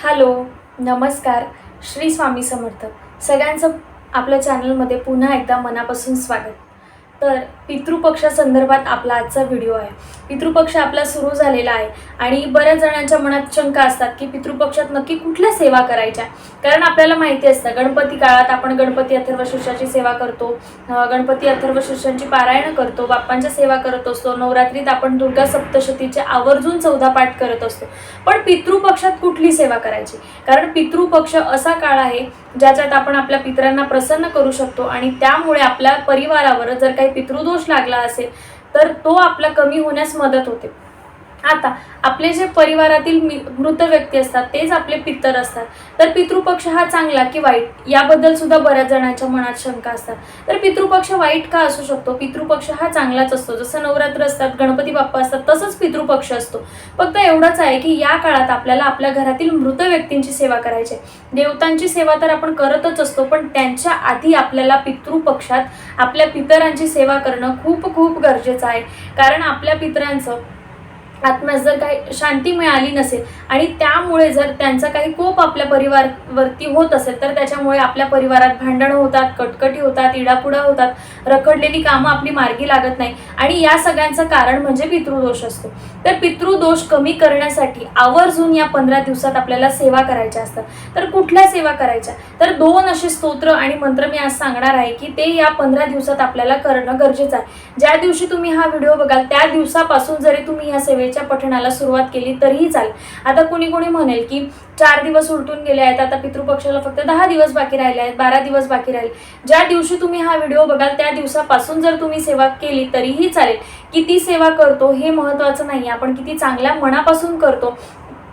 Hello नमस्कार. श्री स्वामी समर्थ. सगळ्यांचं आपल्या चॅनलमध्ये पुन्हा एकदा मनापासून स्वागत. तर पितृपक्षासंदर्भात आपला आजचा व्हिडिओ आहे. पितृपक्ष आपला सुरू झालेला आहे आणि बऱ्याच जणांच्या मनात शंका असतात की पितृपक्षात नक्की कुठल्या सेवा करायच्या? कारण आपल्याला माहिती असतं गणपती काळात आपण गणपती अथर्वशीर्षाची सेवा करतो गणपती अथर्वशीर्षांची पारायण करतो बाप्पांच्या सेवा करत असतो नवरात्रीत आपण दुर्गा सप्तशतीचे आवर्जून चौदा पाठ करत असतो. पण पितृपक्षात कुठली सेवा करायची? कारण पितृपक्ष असा काळ आहे ज्याच्यात आपण आपल्या पितरांना प्रसन्न करू शकतो आणि त्यामुळे आपल्या परिवारावर जर काही पितृदोष लागला असेल तर तो आपला कमी होण्यास मदत होते. आता आपले जे परिवारातील मृत व्यक्ती असतात तेच आपले पितर असतात. तर पितृपक्ष हा चांगला की वाईट? याबद्दल सुद्धा बऱ्याच जणांच्या मनात शंका असतात. तर पितृपक्ष वाईट का असू शकतो? पितृपक्ष हा चांगलाच असतो. जसं नवरात्र असतात गणपती बाप्पा असतात तसंच पितृपक्ष असतो. फक्त एवढंच आहे की या काळात आपल्याला आपल्या घरातील मृत व्यक्तींची सेवा करायची आहे. देवतांची सेवा तर आपण करतच असतो पण त्यांच्या आधी आपल्याला पितृपक्षात आपल्या पितरांची सेवा करणं खूप खूप गरजेचं आहे. कारण आपल्या पितरांचं आत्म्यास जर काही शांती मिळाली नसेल आणि त्यामुळे जर त्यांचा काही कोप आपल्या परिवारवरती होत असेल तर त्याच्यामुळे आपल्या परिवारात भांडणं होतात कटकटी होतात इडापुडा होतात रखडलेली कामं आपली मार्गी लागत नाही. आणि या सगळ्यांचं कारण म्हणजे पितृदोष असतो. तर पितृदोष कमी करण्यासाठी आवर्जून या पंधरा दिवसात आपल्याला सेवा करायच्या असतात. तर कुठल्या सेवा करायच्या? तर दोन असे स्तोत्र आणि मंत्र मी आज सांगणार आहे की ते या पंधरा दिवसात आपल्याला करणं गरजेचं आहे. ज्या दिवशी तुम्ही हा व्हिडिओ बघाल त्या दिवसापासून जरी तुम्ही या सेवेच्या पठणाला सुरुवात केली तरीही चालेल. आता कुणी कुणी म्हणेल की चार दिवस उलटून गेले आहेत आता पितृपक्षाला फक्त दहा दिवस बाकी राहिले आहेत बारा दिवस बाकी राहिले. ज्या दिवशी तुम्ही हा व्हिडिओ बघाल त्या दिवसापासून जर तुम्ही सेवा केली तरीही चालेल. किती सेवा करतो हे महत्त्वाचं नाही आपण किती चांगल्या मनापासून करतो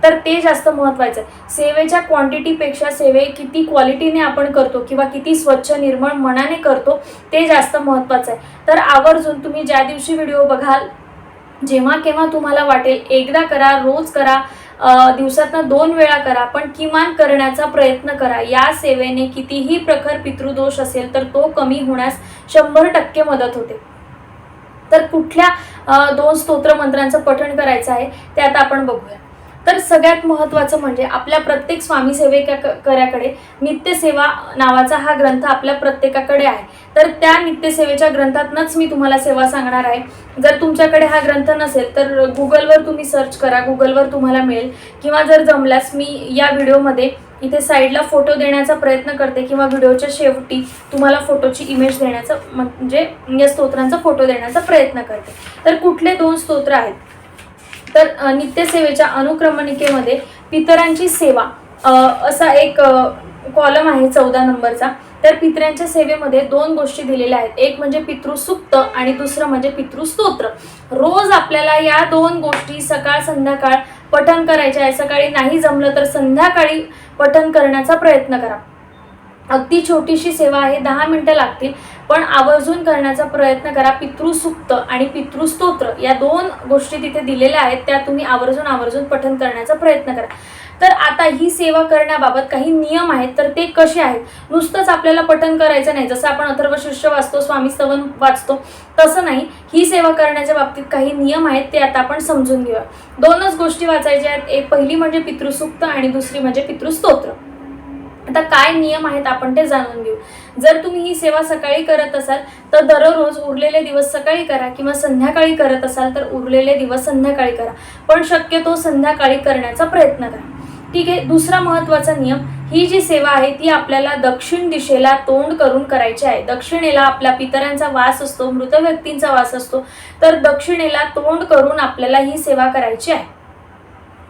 तर ते जास्त महत्त्वाचं आहे. सेवेच्या क्वांटिटीपेक्षा सेवे किती क्वालिटीने आपण करतो किंवा किती स्वच्छ निर्मळ मनाने करतो ते जास्त महत्त्वाचं आहे. तर आवर्जून तुम्ही ज्या दिवशी व्हिडिओ बघाल जेव्हा केव्हा तुम्हाला वाटेल एकदा करा रोज करा दिवसातनं दोन वेळा करा पण किमान करण्याचा प्रयत्न करा. या सेवेने कितीही प्रखर पितृदोष असेल तर तो कमी होण्यास शंभर टक्के मदत होते. तर कुठल्या दोन स्तोत्र मंत्रांचं पठण करायचं आहे ते आता आपण बघूया. तर सगळ्यात महत्त्वाचं म्हणजे आपल्या प्रत्येक स्वामी सेवेकऱ्याकडे नित्यसेवा नावाचा हा ग्रंथ आपल्या प्रत्येकाकडे आहे. तर त्या नित्यसेवेच्या ग्रंथातनंच मी तुम्हाला सेवा सांगणार आहे. जर तुमच्याकडे हा ग्रंथ नसेल तर गुगलवर तुम्ही सर्च करा. गुगलवर तुम्हाला मिळेल. किंवा जर जमल्यास मी या व्हिडिओमध्ये इथे साईडला फोटो देण्याचा प्रयत्न करते किंवा व्हिडिओच्या शेवटी तुम्हाला फोटोची इमेज देण्याचा म्हणजे या स्तोत्रांचा फोटो देण्याचा प्रयत्न करते. तर कुठले दोन स्तोत्र आहेत? तर नित्यसेवेच्या अनुक्रमणिकेमध्ये पितरांची सेवा. असा एक कॉलम आहे चौदा नंबरचा. तर पितरांच्या सेवेमध्ये दोन गोष्टी दिलेल्या आहेत. एक म्हणजे पितृसुक्त आणि दुसरं म्हणजे पितृस्तोत्र. रोज आपल्याला या दोन गोष्टी सकाळ संध्याकाळ पठण करायचे आहे सकाळी नाही जमलं तर संध्याकाळी पठण करण्याचा प्रयत्न करा. अगदी छोटीशी सेवा आहे दहा मिनटं लागतील पण आवर्जून करण्याचा प्रयत्न करा. पितृसुक्त आणि पितृस्तोत्र या दोन गोष्टी तिथे दिलेल्या आहेत त्या तुम्ही आवर्जून आवर्जून पठन करण्याचा प्रयत्न करा. तर आता ही सेवा करण्याबाबत काही नियम आहेत तर ते कसे आहेत? नुसतंच आपल्याला पठन करायचं नाही. जसं आपण अथर्व शिष्य वाचतो स्वामी स्तवन वाचतो तसं नाही. ही सेवा करण्याच्या बाबतीत काही नियम आहेत ते आता आपण समजून घेऊया. दोनच गोष्टी वाचायच्या आहेत. एक पहिली म्हणजे पितृसुक्त आणि दुसरी म्हणजे पितृस्तोत्र. आता काय नियम आहेत आपण ते जाणून घेऊ. जर तुम्ही ही सेवा सकाळी करत असाल तर दररोज उरलेले दिवस सकाळी करा किंवा संध्याकाळी करत असाल तर उरलेले दिवस संध्याकाळी करा. पण शक्यतो संध्याकाळी करण्याचा प्रयत्न करा. ठीक आहे दुसरा महत्त्वाचा नियम ही जी सेवा आहे ती आपल्याला दक्षिण दिशेला तोंड करून करायची आहे. दक्षिणेला आपल्या पितरांचा वास असतो मृत व्यक्तींचा वास असतो तर दक्षिणेला तोंड करून आपल्याला ही सेवा करायची आहे.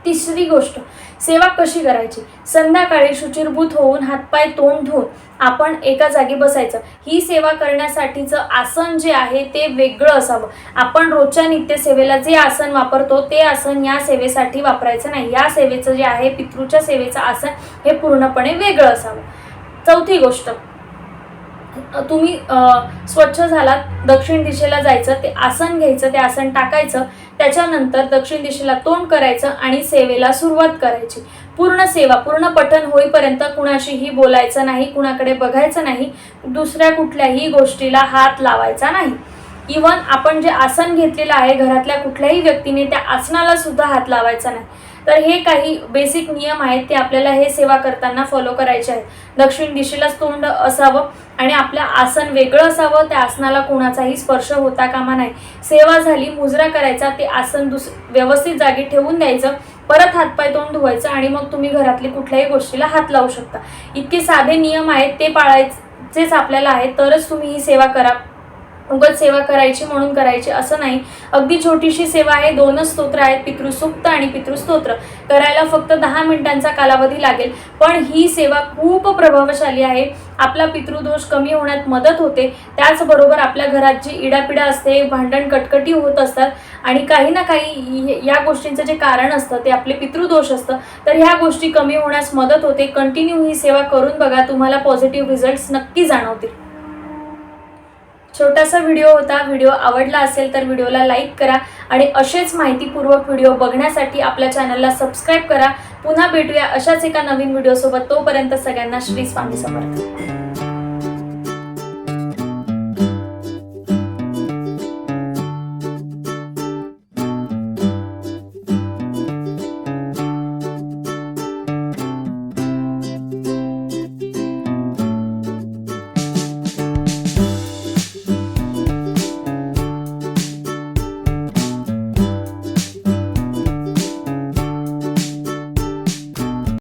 तिसरी गोष्ट सेवा कशी करायची? संध्याकाळी शुचिरभूत होऊन हातपाय तोंड धुवून आपण एका जागी बसायचं. ही सेवा करण्यासाठीचं आसन जे आहे ते वेगळं असावं. आपण रोजच्या नित्यसेवेला जे आसन वापरतो ते आसन या सेवेसाठी वापरायचं नाही. या सेवेचं जे आहे पितृच्या सेवेचं आसन हे पूर्णपणे वेगळं असावं. चौथी गोष्ट. तुम्ही स्वच्छ झालात दक्षिण दिशेला जायचं ते आसन घ्यायचं ते आसन टाकायचं त्याच्यानंतर दक्षिण दिशेला तोंड करायचं आणि सेवेला सुरुवात करायची. पूर्ण सेवा पूर्ण पठण होईपर्यंत कुणाशीही बोलायचं नाही कुणाकडे बघायचं नाही दुसऱ्या कुठल्याही गोष्टीला हात लावायचा नाही. इवन आपण जे आसन घेतलेलं आहे घरातल्या कुठल्याही व्यक्तीने त्या आसनाला सुद्धा हात लावायचा नाही. तर हे काही बेसिक नियम आहेत ते आपल्याला हे सेवा करताना फॉलो करायचे आहेत. दक्षिण दिशेलाच तोंड असावं आणि आपलं आसन वेगळं असावं त्या आसनाला कोणाचाही स्पर्श होता कामा नाही. सेवा झाली मुजरा करायचा ते आसन दुस व्यवस्थित जागी ठेवून द्यायचं परत हातपाय तोंड धुवायचं आणि मग तुम्ही घरातली कुठल्याही गोष्टीला हात लावू शकता. इतके साधे नियम आहेत ते पाळायचेच आपल्याला आहेत तरच तुम्ही ही सेवा करा. उगत सेवा करायची म्हणून करायची असं नाही. अगदी छोटीशी सेवा आहे दोनच स्तोत्र आहेत पितृसुक्त आणि पितृस्तोत्र. करायला फक्त दहा मिनिटांचा कालावधी लागेल. पण ही सेवा खूप प्रभावशाली आहे. आपला पितृदोष कमी होण्यात मदत होते. त्याचबरोबर आपल्या घरात जी इडापिडा असते भांडण कटकटी होत असतात आणि काही ना काही या गोष्टींचं जे कारण असतं ते आपले पितृदोष असतं. तर ह्या गोष्टी कमी होण्यास मदत होते. कंटिन्यू ही सेवा करून बघा तुम्हाला पॉझिटिव्ह रिझल्ट्स नक्की जाणवतील. छोटासा व्हिडिओ होता व्हिडिओ आवडला असेल तर व्हिडिओला लाईक करा आणि असेच माहितीपूर्वक व्हिडिओ बघण्यासाठी आपल्या चॅनलला सबस्क्राईब करा. पुन्हा भेटूया अशाच एका नवीन व्हिडिओसोबत तोपर्यंत सगळ्यांना श्री स्वामी समर्थ.